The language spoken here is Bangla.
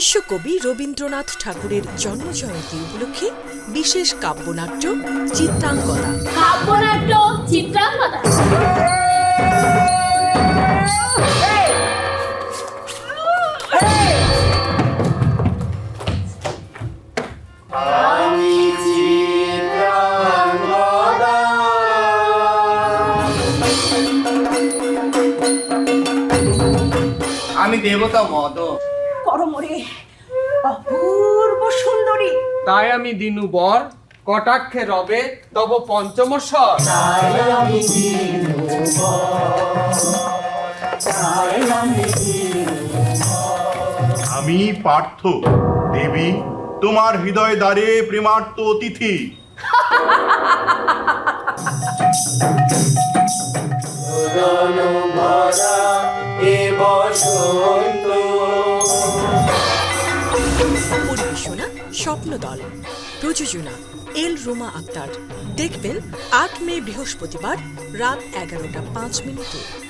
বিশ্বকবি রবীন্দ্রনাথ ঠাকুরের জন্মজয়ন্তী উপলক্ষে বিশেষ কাব্যনাট্য চিত্রাঙ্গনা কাব্যনাট্য চিত্রাঙ্গনা আমি দেবতা মদ করমরে অপূর্ব সুন্দরী। তাই আমি দিনু বর কটাক্ষে রবে তব পঞ্চমস্বর আমি পার্থ দেবী তোমার হৃদয় দ্বারে প্রেমার্ত অতিথি। পরিবেশনা স্বপ্নদল প্রযোজনা এল রোমা আক্তার। দেখবেন আট মে বৃহস্পতিবার রাত এগারোটা পাঁচ মিনিটে।